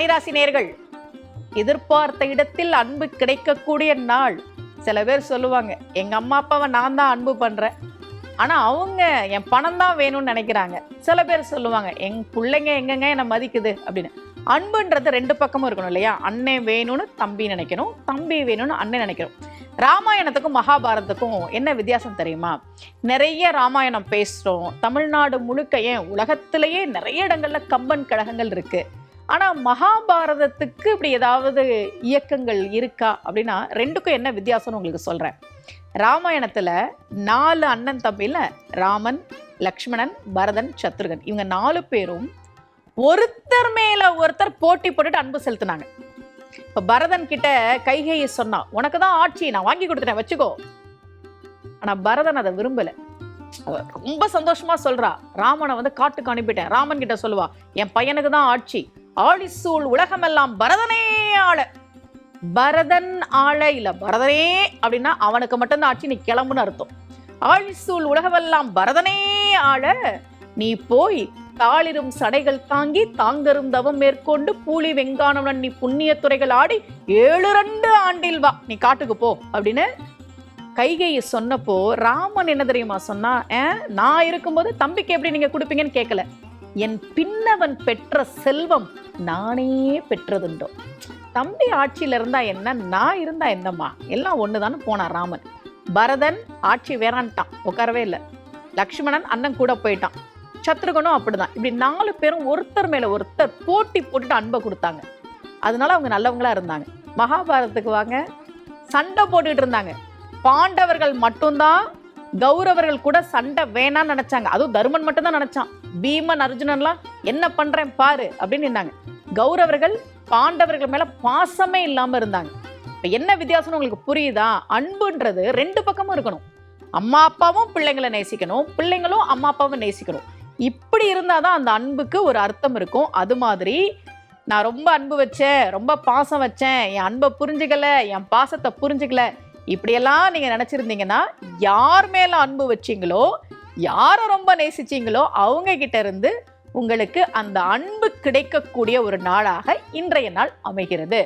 கன்னிராசி நேர்கள் எதிர்பார்த்த இடத்தில் அன்பு கிடைக்கக்கூடிய நாள். சில பேர் சொல்லுவாங்க எங்க அம்மா அப்பாவை நான் தான் அன்பு பண்றேன். ஆனா அவங்க என் பணம் தான் வேணும்னு நினைக்கிறாங்க. சில பேர் சொல்லுவாங்க எங் பிள்ளைங்க எங்கங்க என்னை மதிக்குது? அப்படின்னு. அன்புன்றது ரெண்டு பக்கமும் இருக்கணும் இல்லையா? அண்ணன் வேணும்னு தம்பி நினைக்கணும் தம்பி வேணும்னு அண்ணன் நினைக்கணும். ராமாயணத்துக்கும் மகாபாரதத்துக்கும் என்ன வித்தியாசம் தெரியுமா? நிறைய ராமாயணம் பேசுகிறோம் தமிழ்நாடு முழுக்க ஏன் உலகத்திலேயே நிறைய இடங்களில் கம்பன் கழகங்கள் இருக்குது ஆனால் மகாபாரதத்துக்கு இப்படி ஏதாவது இயக்கங்கள் இருக்கா? அப்படின்னா ரெண்டுக்கும் என்ன வித்தியாசம்னு உங்களுக்கு சொல்கிறேன் ராமாயணத்தில் நாலு அண்ணன் தம்பியில் ராமன் லக்ஷ்மணன் பரதன் சத்ருகன். இவங்க நாலு பேரும் ஒருத்தர் மேலே ஒருத்தர் போட்டி போட்டுட்டு அன்பு செலுத்தினாங்க. இப்போ பரதன் கிட்ட கைகையை சொன்னான் உனக்கு தான் ஆட்சி நான் வாங்கி கொடுத்துட்டேன் வச்சுக்கோ. ஆனால் பரதன் அதை விரும்பலை. ரொம்ப சந்தோஷமா சொல்றா. ராமனை வந்து காட்டுக்கு அனுப்பிட்டேன். ராமன் கிட்ட சொல்லுவா என் பையனுக்கு தான் ஆட்சி. ஆழிசூழ் உலகமெல்லாம் பரதனே ஆள. பரதன் ஆள இல்ல பரதனே அப்படின்னா அவனுக்கு மட்டும்தான் ஆட்சி நீ கிளம்புன்னு அர்த்தம். ஆழிசூழ் உலகமெல்லாம் பரதனே ஆள நீ போய் தாளிரும் சடைகள் தாங்கி தாங்கரும் தவம் மேற்கொண்டு பூலி வெங்கானவுடன் நீ புண்ணிய துறைகள் ஆடி ஏழு ரெண்டு ஆண்டில் வா நீ காட்டுக்கு போ அப்படின்னு கைகையை சொன்னப்போ ராமன் என்ன தெரியுமா சொன்னா நான் இருக்கும்போது தம்பிக்கு எப்படி நீங்க கொடுப்பீங்கன்னு கேட்கல என் பின்னவன் பெற்ற செல்வம் நானே பெற்றதுண்டோ. தம்பி ஆட்சியில் இருந்தா என்ன நான் இருந்தா என்னம்மா? எல்லாம் ஒண்ணுதான்னு போனான் ராமன். பரதன் ஆட்சி வேறான்ட்டான் உட்காரவே இல்லை. லக்ஷ்மணன் அண்ணன் கூட போயிட்டான். சத்ருகனும் அப்படிதான். இப்படி நாலு பேரும் ஒருத்தர் மேல ஒருத்தர் போட்டி போட்டுட்டு அன்பை கொடுத்தாங்க. அதனால அவங்க நல்லவங்களா இருந்தாங்க. மகாபாரதத்துக்கு வாங்க. சண்டை போட்டுட்டு இருந்தாங்க. பாண்டவர்கள் மட்டும்தான் கௌரவர்கள் கூட சண்டை வேணாம்னு நினைச்சாங்க. அதுவும் தருமன் மட்டும்தான் நினைச்சான். பீமன் அர்ஜுனன்லாம் என்ன பண்றேன் பாரு அப்படின்னு நின்னாங்க. கௌரவர்கள் பாண்டவர்கள் மேல பாசமே இல்லாம இருந்தாங்க. இப்ப என்ன வித்தியாசம்னு உங்களுக்கு புரியுதா? அன்புன்றது ரெண்டு பக்கமும் இருக்கணும். அம்மா அப்பாவும் பிள்ளைங்களை நேசிக்கணும். பிள்ளைங்களும் அம்மா அப்பாவும் நேசிக்கணும். இப்படி இருந்தாதான் அந்த அன்புக்கு ஒரு அர்த்தம் இருக்கும். அது மாதிரி நான் ரொம்ப அன்பு வச்சேன் ரொம்ப பாசம் வச்சேன் என் அன்பை புரிஞ்சுக்கல என் பாசத்தை புரிஞ்சுக்கல இப்படியெல்லாம் நீங்க நினைச்சிருந்தீங்கன்னா யார் மேல அன்பு வச்சீங்களோ யாரை ரொம்ப நேசிச்சீங்களோ அவங்க கிட்ட இருந்து உங்களுக்கு அந்த அன்பு கிடைக்கக்கூடிய ஒரு நாளாக இன்றைய நாள் அமைகிறது.